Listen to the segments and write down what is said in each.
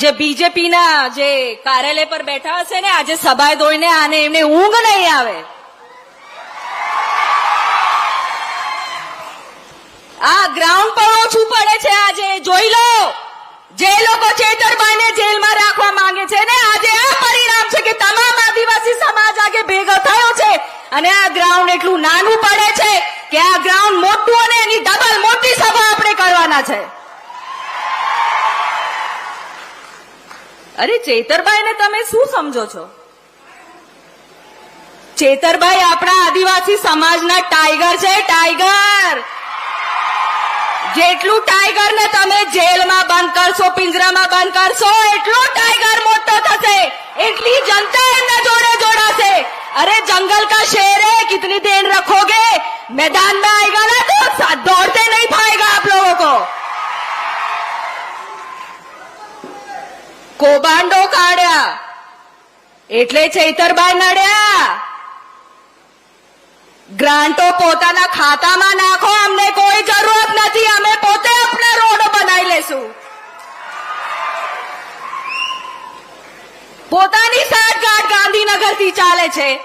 જે બીજેપીના જે કાર્યાલય પર બેઠા હશે ને, આજે સભાએ દોઈને આને એમને ઊંઘ નહીં આવે. આ ગ્રાઉન્ડ પર ઓછું પડે છે આજે. જોઈ લો. જે લોકો ચેતરભાઈને જેલમાં રાખવા માંગે છે ને, આજે આ પરિણામ છે કે તમામ આદિવાસી સમાજ આગે ભેગો થયો છે. અને આ ગ્રાઉન્ડ એટલું નાનું પડે છે કે આ ગ્રાઉન્ડ મોટું અને એની ડબલ મોટી સભા આપણે કરવાના છે. અરે ચેતરભાઈને તમે શું સમજો છો ચેતરભાઈ આપણા આદિવાસી સમાજના ટાઈગર છે ટાઈગર જેટલું ટાઈગર ને તમે જેલમાં બંધ કરશો પિંજરામાં બંધ કરશો એટલો ટાઈગર મોટો થશે એટલી જનતા એમના જોડે જોડાશે અરે જંગલ કા શેર है कितनी देर रखोगे मैदान में आएगा ना तो साथ दौड़ते नहीं पाएगा आप लोगों को કૌભાંડો કાઢ્યા. એટલે ચૈતરબાઈ નડ્યા. ગ્રાન્ટો પોતાના ખાતામાં નાખો, અમને કોઈ જરૂરત નથી, અમે પોતે આપણા રોડ બનાવી લેશું. પોતાની સાઠગાંઠ ગાંધીનગરથી ચાલે છે.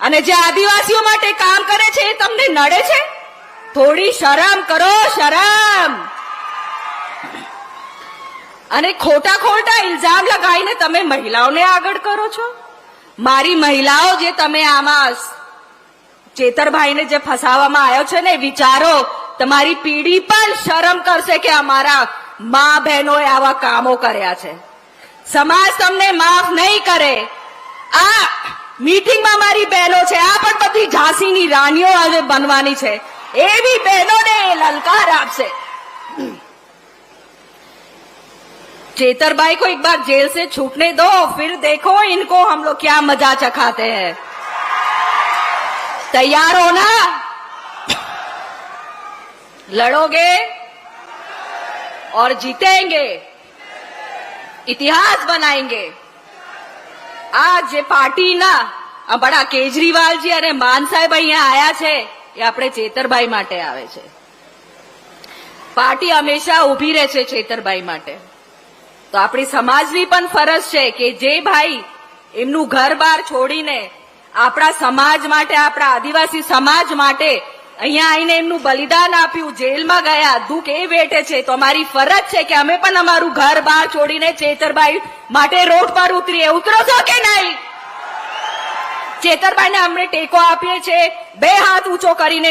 અને જે આદિવાસીઓ માટે કામ કરે છે, એ તમને નડે છે? થોડી શરમ કરો, શરમ. અને ખોટા ખોટા ઇલ્ઝામ લગાવીને તમે મહિલાઓને આગળ કરો છો? મારી મહિલાઓ જે તમે આમાં ચેતરભાઈને જે ફસાવામાં આવ્યો છે ને વિચારો, તમારી પીઢી પણ શરમ કરશે કે અમારા મા બહેનોએ આવા કામો કર્યા છે. સમાજ તમને માફ નહીં કરે. આ મીટિંગમાં મારી બહેનો છે, આ પણ બધી ઝાંસીની રાણીઓ આજે બનવાની છે. એવી બહેનોને લલકાર આપશે. चेतरबाई को एक बार जेल से छूटने दो फिर देखो इनको हम लोग क्या मजा चखाते हैं तैयार हो ना लड़ोगे और जीतेंगे इतिहास बनाएंगे આ જે પાર્ટીના આ બડા કેજરીવાલજી અને માન સાહેબ અહીંયા આયા છે એ આપણે ચેતરભાઈ માટે આવે છે પાર્ટી હંમેશા ઊભી રહે છે ચેતરભાઈ માટે તો આપણી સમાજની પણ ફરજ છે કે જે ભાઈ એમનું ઘર બાર છોડીને આપણા સમાજ માટે, આપણા આદિવાસી સમાજ માટે અહીંયા આવીને એમનું બલિદાન આપ્યું, જેલમાં ગયા, દુઃખ એ વેઠે છે. તો અમારી ફરજ છે કે અમે પણ અમારું ઘર બહાર છોડીને ચેતરભાઈ માટે રોડ પર ઉતરીએ. ઉતરો છો કે નહીં? ચેતરભાઈને અમને ટેકો આપીએ છે બે હાથ ઊંચો કરીને